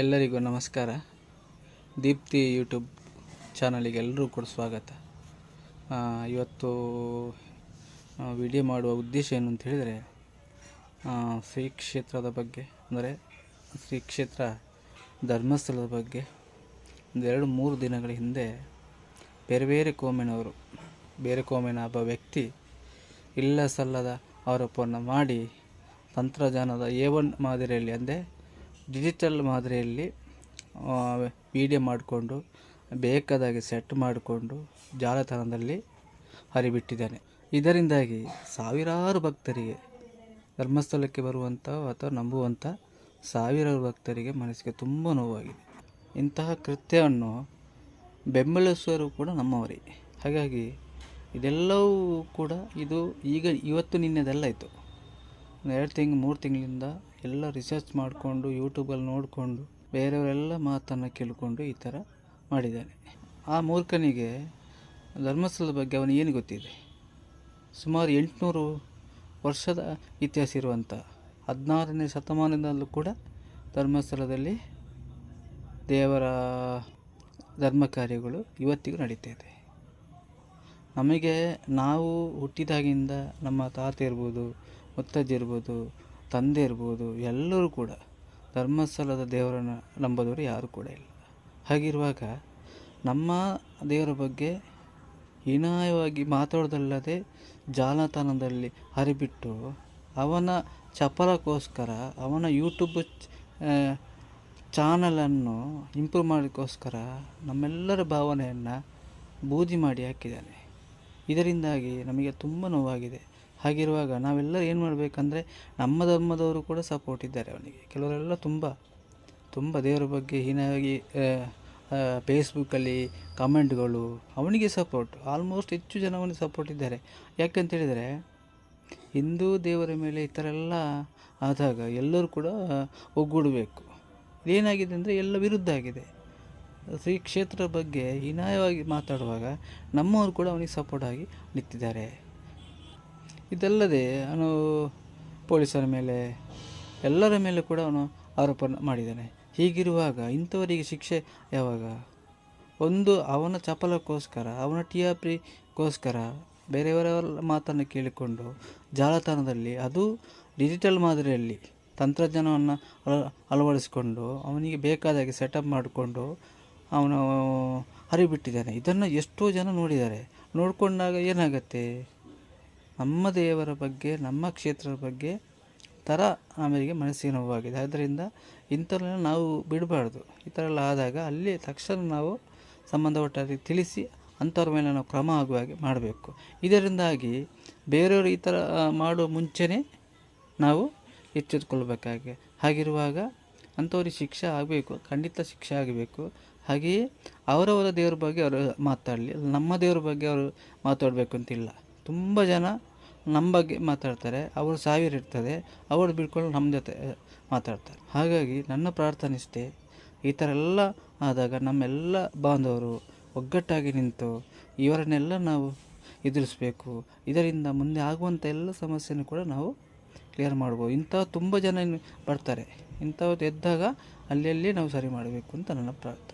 ಎಲ್ಲರಿಗೂ ನಮಸ್ಕಾರ. ದೀಪ್ತಿ ಯೂಟ್ಯೂಬ್ ಚಾನಲಿಗೆ ಎಲ್ಲರೂ ಕೂಡ ಸ್ವಾಗತ. ಇವತ್ತು ವಿಡಿಯೋ ಮಾಡುವ ಉದ್ದೇಶ ಏನು ಅಂತ ಹೇಳಿದರೆ ಶ್ರೀ ಕ್ಷೇತ್ರದ ಬಗ್ಗೆ, ಅಂದರೆ ಶ್ರೀ ಕ್ಷೇತ್ರ ಧರ್ಮಸ್ಥಳದ ಬಗ್ಗೆ ಒಂದೆರಡು ಮೂರು ದಿನಗಳ ಹಿಂದೆ ಬೇರೆ ಬೇರೆ ಕೋಮಿನವರು, ಬೇರೆ ಕೋಮಿನ ಒಬ್ಬ ವ್ಯಕ್ತಿ ಇಲ್ಲ ಸಲ್ಲದ ಆರೋಪವನ್ನು ಮಾಡಿ ತಂತ್ರಜ್ಞಾನದ ಎ ಒನ್ ಮಾದರಿಯಲ್ಲಿ, ಅಂದರೆ ಡಿಜಿಟಲ್ ಮಾದರಿಯಲ್ಲಿ ವಿಡಿಯೋ ಮಾಡಿಕೊಂಡು, ಬೇಕಾದಾಗೆ ಸೆಟ್ ಮಾಡಿಕೊಂಡು ಜಾಲತಾಣದಲ್ಲಿ ಹರಿಬಿಟ್ಟಿದ್ದಾನೆ. ಇದರಿಂದಾಗಿ ಸಾವಿರಾರು ಭಕ್ತರಿಗೆ, ಧರ್ಮಸ್ಥಳಕ್ಕೆ ಬರುವಂಥ ಅಥವಾ ನಂಬುವಂಥ ಸಾವಿರಾರು ಭಕ್ತರಿಗೆ ಮನಸ್ಸಿಗೆ ತುಂಬ ನೋವಾಗಿದೆ. ಇಂತಹ ಕೃತ್ಯವನ್ನು ಬೆಂಬಲಿಸುವರು ಕೂಡ ನಮ್ಮವರೇ. ಹಾಗಾಗಿ ಇದೆಲ್ಲವೂ ಕೂಡ ಇದು ಈಗ ಇವತ್ತು ನಿನ್ನೆದೆಲ್ಲ ಇತ್ತು ಎರಡು ತಿಂಗಳು ಮೂರು ತಿಂಗಳಿಂದ ಎಲ್ಲ ರಿಸರ್ಚ್ ಮಾಡಿಕೊಂಡು ಯೂಟ್ಯೂಬಲ್ಲಿ ನೋಡಿಕೊಂಡು, ಬೇರೆಯವರೆಲ್ಲ ಮಾತನ್ನು ಕೇಳಿಕೊಂಡು ಈ ಥರ ಮಾಡಿದ್ದಾನೆ ಆ ಮೂರ್ಖನಿಗೆ ಧರ್ಮಸ್ಥಳದ ಬಗ್ಗೆ ಅವನು ಏನು ಗೊತ್ತಿದೆ? ಸುಮಾರು ಎಂಟುನೂರು ವರ್ಷದ ಇತಿಹಾಸ ಇರುವಂಥ ಹದಿನಾರನೇ ಶತಮಾನದಲ್ಲೂ ಕೂಡ ಧರ್ಮಸ್ಥಳದಲ್ಲಿ ದೇವರ ಧರ್ಮ ಕಾರ್ಯಗಳು ಇವತ್ತಿಗೂ ನಡೀತಾ ಇದೆ. ನಮಗೆ ನಾವು ಹುಟ್ಟಿದಾಗಿಂದ ನಮ್ಮ ತಾತ ಇರ್ಬೋದು, ಮುತ್ತಜ್ಜಿ ಇರ್ಬೋದು ತಂದೆ ಇರ್ಬೋದು, ಎಲ್ಲರೂ ಕೂಡ ಧರ್ಮಸ್ಥಳದ ದೇವರನ್ನು ನಂಬದವರು ಯಾರೂ ಕೂಡ ಇಲ್ಲ. ಹಾಗಿರುವಾಗ ನಮ್ಮ ದೇವರ ಬಗ್ಗೆ ಹೀನಾಯವಾಗಿ ಮಾತಾಡೋದಲ್ಲದೆ ಜಾಲತಾಣದಲ್ಲಿ ಹರಿಬಿಟ್ಟು ಅವನ ಚಪಲಕ್ಕೋಸ್ಕರ, ಅವನ ಯೂಟ್ಯೂಬ್ ಚಾನಲನ್ನು ಇಂಪ್ರೂವ್ ಮಾಡೋಕ್ಕೋಸ್ಕರ ನಮ್ಮೆಲ್ಲರ ಭಾವನೆಯನ್ನು ಬೂದಿ ಮಾಡಿ ಹಾಕಿದ್ದಾನೆ. ಇದರಿಂದಾಗಿ ನಮಗೆ ತುಂಬ ನೋವಾಗಿದೆ. ಹಾಗಿರುವಾಗ ನಾವೆಲ್ಲರೂ ಏನು ಮಾಡಬೇಕಂದ್ರೆ ನಮ್ಮ ಧರ್ಮದವರು ಕೂಡ ಸಪೋರ್ಟ್ ಇದ್ದಾರೆ ಅವನಿಗೆ. ಕೆಲವರೆಲ್ಲ ತುಂಬ ತುಂಬ ದೇವರ ಬಗ್ಗೆ ಹೀನಾಗಿ ಫೇಸ್ಬುಕ್ಕಲ್ಲಿ ಕಮೆಂಟ್ಗಳು ಅವನಿಗೆ ಸಪೋರ್ಟ್ ಆಲ್ಮೋಸ್ಟ್ ಹೆಚ್ಚು ಜನ ಅವನಿಗೆ ಸಪೋರ್ಟ್ ಇದ್ದಾರೆ. ಯಾಕಂತೇಳಿದರೆ ಹಿಂದೂ ದೇವರ ಮೇಲೆ ಈ ಥರ ಎಲ್ಲ ಆದಾಗ ಎಲ್ಲರೂ ಕೂಡ ಒಗ್ಗೂಡಬೇಕು. ಏನಾಗಿದೆ ಅಂದರೆ ಎಲ್ಲ ವಿರುದ್ಧ ಆಗಿದೆ. ಶ್ರೀ ಕ್ಷೇತ್ರದ ಬಗ್ಗೆ ಹೀನಾಯವಾಗಿ ಮಾತಾಡುವಾಗ ನಮ್ಮವರು ಕೂಡ ಅವನಿಗೆ ಸಪೋರ್ಟ್ ಆಗಿ ನಿಂತಿದ್ದಾರೆ. ಇದಲ್ಲದೆ ಅವನು ಪೊಲೀಸರ ಮೇಲೆ, ಎಲ್ಲರ ಮೇಲೆ ಕೂಡ ಅವನು ಆರೋಪ ಮಾಡಿದ್ದಾನೆ. ಹೀಗಿರುವಾಗ ಇಂಥವರಿಗೆ ಶಿಕ್ಷೆ ಯಾವಾಗ? ಒಂದು, ಅವನ ಚಪಲಕ್ಕೋಸ್ಕರ, ಅವನ ಟಿ ಆರ್ ಪಿಗೋಸ್ಕರ ಬೇರೆಯವರ ಮಾತನ್ನು ಕೇಳಿಕೊಂಡು ಜಾಲತಾಣದಲ್ಲಿ, ಅದು ಡಿಜಿಟಲ್ ಮಾದರಿಯಲ್ಲಿ ತಂತ್ರಜ್ಞಾನವನ್ನು ಅಳ, ಅಳವಡಿಸಿಕೊಂಡು ಅವನಿಗೆ ಬೇಕಾದಾಗೆ ಸೆಟಪ್ ಮಾಡಿಕೊಂಡು ಅವನು ಹರಿಬಿಟ್ಟಿದ್ದಾನೆ. ಇದನ್ನು ಎಷ್ಟೋ ಜನ ನೋಡಿದ್ದಾರೆ. ನೋಡಿಕೊಂಡಾಗ ಏನಾಗತ್ತೆ? ನಮ್ಮ ದೇವರ ಬಗ್ಗೆ, ನಮ್ಮ ಕ್ಷೇತ್ರದ ಬಗ್ಗೆ ಥರ ನಮಗೆ ಮನಸ್ಸಿಗೆ ನೋವಾಗಿದೆ. ಆದ್ದರಿಂದ ಇಂಥವ್ರನ್ನ ನಾವು ಬಿಡಬಾರ್ದು. ಈ ಥರ ಎಲ್ಲ ಆದಾಗ ಅಲ್ಲಿ ತಕ್ಷಣ ನಾವು ಸಂಬಂಧಪಟ್ಟವರಿಗೆ ತಿಳಿಸಿ ಅಂಥವ್ರ ಮೇಲೆ ನಾವು ಕ್ರಮ ಆಗುವ ಹಾಗೆ ಮಾಡಬೇಕು. ಇದರಿಂದಾಗಿ ಬೇರೆಯವರು ಈ ಥರ ಮಾಡುವ ಮುಂಚೆನೇ ನಾವು ಎಚ್ಚೆತ್ಕೊಳ್ಬೇಕಾಗಿ ಹಾಗಿರುವಾಗ ಅಂಥವ್ರಿಗೆ ಶಿಕ್ಷೆ ಆಗಬೇಕು. ಖಂಡಿತ ಶಿಕ್ಷೆ ಆಗಬೇಕು. ಹಾಗೆಯೇ ಅವರವರ ದೇವ್ರ ಬಗ್ಗೆ ಅವರು ಮಾತಾಡಲಿ. ನಮ್ಮ ದೇವ್ರ ಬಗ್ಗೆ ಅವರು ಮಾತಾಡಬೇಕು ಅಂತಿಲ್ಲ ತುಂಬ ಜನ ನಮ್ಮ ಬಗ್ಗೆ ಮಾತಾಡ್ತಾರೆ. ಅವರು ಸಾವಿರ ಇರ್ತದೆ. ಅವರು ಬಿಡ್ಕೊಂಡು ನಮ್ಮ ಜೊತೆ ಮಾತಾಡ್ತಾರೆ. ಹಾಗಾಗಿ ನನ್ನ ಪ್ರಾರ್ಥನೆ ಇಷ್ಟೇ ಈ ಥರ ಎಲ್ಲ ಆದಾಗ ನಮ್ಮೆಲ್ಲ ಬಾಂಧವರು ಒಗ್ಗಟ್ಟಾಗಿ ನಿಂತು ಇವರನ್ನೆಲ್ಲ ನಾವು ಎದುರಿಸಬೇಕು. ಇದರಿಂದ ಮುಂದೆ ಆಗುವಂಥ ಎಲ್ಲ ಸಮಸ್ಯೆನೂ ಕೂಡ ನಾವು ಕ್ಲಿಯರ್ ಮಾಡ್ಬೋದು. ಇಂಥ ತುಂಬ ಜನ ಬರ್ತಾರೆ. ಇಂಥವ್ರು ಎದ್ದಾಗ ಅಲ್ಲಿ ನಾವು ಸರಿ ಮಾಡಬೇಕು ಅಂತ ನನ್ನ ಪ್ರಾರ್ಥನೆ.